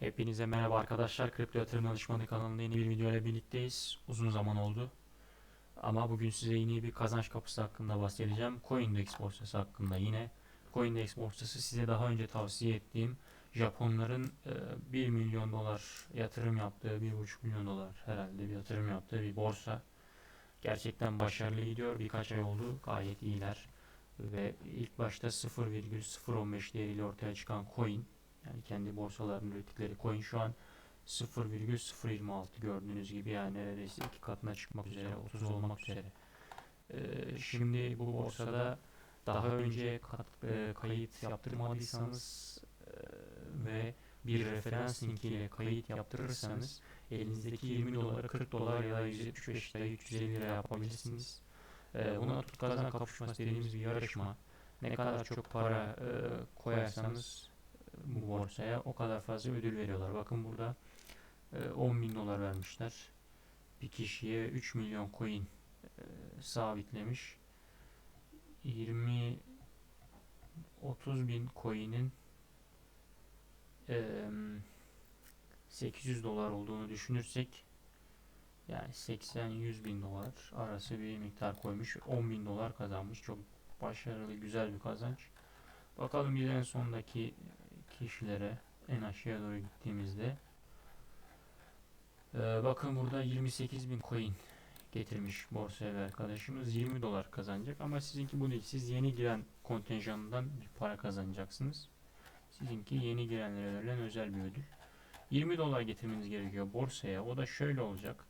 Hepinize merhaba arkadaşlar. Kripto Yatırım Danışmanı kanalında yeni bir video ile birlikteyiz. Uzun zaman oldu. Ama bugün size yeni bir kazanç kapısı hakkında bahsedeceğim. Coindex borsası hakkında yine. Coindex borsası size daha önce tavsiye ettiğim Japonların e, 1 milyon dolar yatırım yaptığı, 1,5 milyon dolar herhalde bir yatırım yaptığı bir borsa. Gerçekten başarılı gidiyor. Birkaç ay oldu. Gayet iyiler. Ve ilk başta 0,015 değeriyle ortaya çıkan coin yani kendi borsalarının ürettikleri coin şu an 0,026 gördüğünüz gibi yani neredeyse iki katına çıkmak üzere 30 olmak üzere. Ee, şimdi bu borsada daha önce kat- e, kayıt yaptırmadıysanız e, ve bir referans linkiyle kayıt yaptırırsanız elinizdeki 20 doları 40 dolar ya da 175 lira 350 lira yapabilirsiniz. Ee, buna tut kazan kapışması dediğimiz bir yarışma. Ne kadar çok para e, koyarsanız bu borsaya o kadar fazla ödül veriyorlar. Bakın burada e, 10 bin dolar vermişler. Bir kişiye 3 milyon coin e, sabitlemiş. 20 30 bin coin'in e, 800 dolar olduğunu düşünürsek yani 80-100 bin dolar arası bir miktar koymuş. 10 bin dolar kazanmış. Çok başarılı, güzel bir kazanç. Bakalım bir en sondaki kişilere en aşağıya doğru gittiğimizde Ee, bakın burada 28 bin coin getirmiş borsaya bir arkadaşımız. 20 dolar kazanacak ama sizinki bu değil. Siz yeni giren kontenjanından bir para kazanacaksınız. Sizinki yeni girenlere verilen özel bir ödül. 20 dolar getirmeniz gerekiyor borsaya. O da şöyle olacak.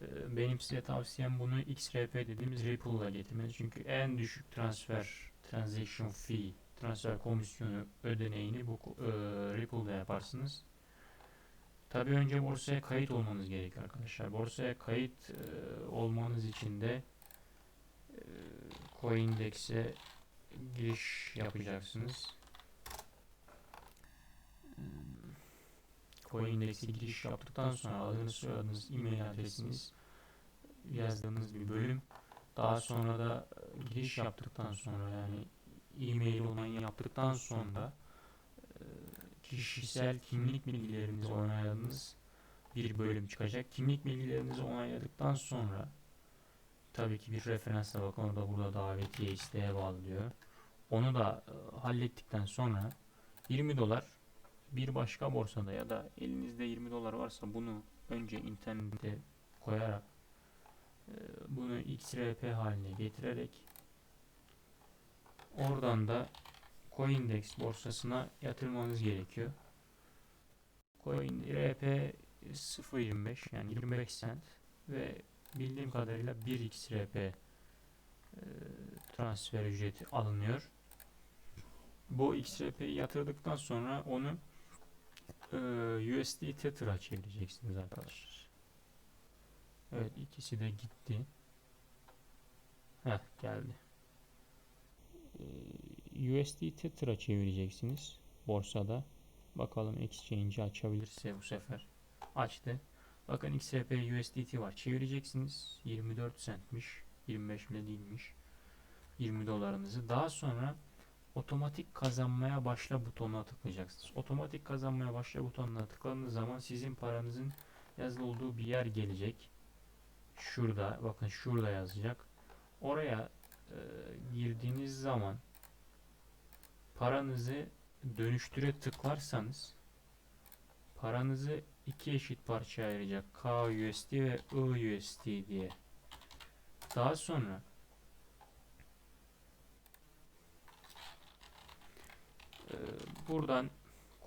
Ee, benim size tavsiyem bunu XRP dediğimiz Ripple'la getirmeniz. Çünkü en düşük transfer transaction fee transfer komisyonu ödeneğini bu e, Ripple'da yaparsınız. Tabii önce borsaya kayıt olmanız gerekiyor arkadaşlar. Borsaya kayıt e, olmanız için de e, Coindex'e giriş yapacaksınız. Coindex'e giriş yaptıktan sonra adınız, soyadınız, e-mail adresiniz yazdığınız bir bölüm. Daha sonra da e, giriş yaptıktan sonra yani e-mail onayını yaptıktan sonra kişisel kimlik bilgilerinizi onayladığınız bir bölüm çıkacak. Kimlik bilgilerinizi onayladıktan sonra tabii ki bir referansla bakın orada burada davetiye isteğe bağlı diyor. Onu da hallettikten sonra 20 dolar bir başka borsada ya da elinizde 20 dolar varsa bunu önce internete koyarak bunu XRP haline getirerek Oradan da Coindex borsasına yatırmanız gerekiyor. Coin RP 0.25 yani 25 cent ve bildiğim kadarıyla 1x RP e, transfer ücreti alınıyor. Bu XRP'yi yatırdıktan sonra onu e, USD Tether'a çevireceksiniz arkadaşlar. Evet ikisi de gitti. Heh geldi. USD Tether'a çevireceksiniz borsada. Bakalım exchange'i açabilirse bu sefer. Açtı. Bakın XRP USDT var. Çevireceksiniz. 24 centmiş. 25 bile değilmiş. 20 dolarınızı. Daha sonra otomatik kazanmaya başla butonuna tıklayacaksınız. Otomatik kazanmaya başla butonuna tıkladığınız zaman sizin paranızın yazılı olduğu bir yer gelecek. Şurada bakın şurada yazacak. Oraya e, girdiğiniz zaman paranızı dönüştüre tıklarsanız paranızı iki eşit parçaya ayıracak. KUSD ve IUSD diye. Daha sonra e, buradan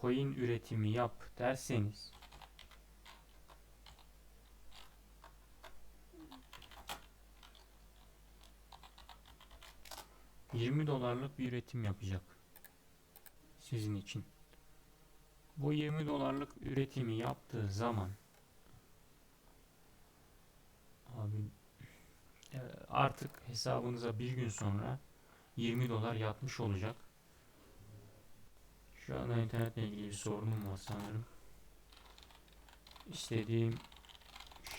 coin üretimi yap derseniz ...20 dolarlık bir üretim yapacak sizin için. Bu 20 dolarlık üretimi yaptığı zaman abi e, artık hesabınıza bir gün sonra 20 dolar yatmış olacak. Şu anda internetle ilgili bir sorunum var sanırım. İstediğim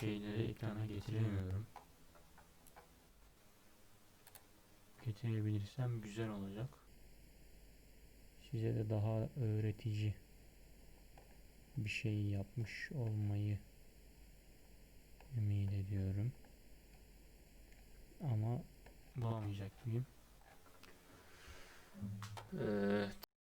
şeyleri ekrana getiremiyorum. Getirebilirsem güzel olacak size de daha öğretici bir şey yapmış olmayı ümit ediyorum. Ama bulamayacak mıyım? Ee,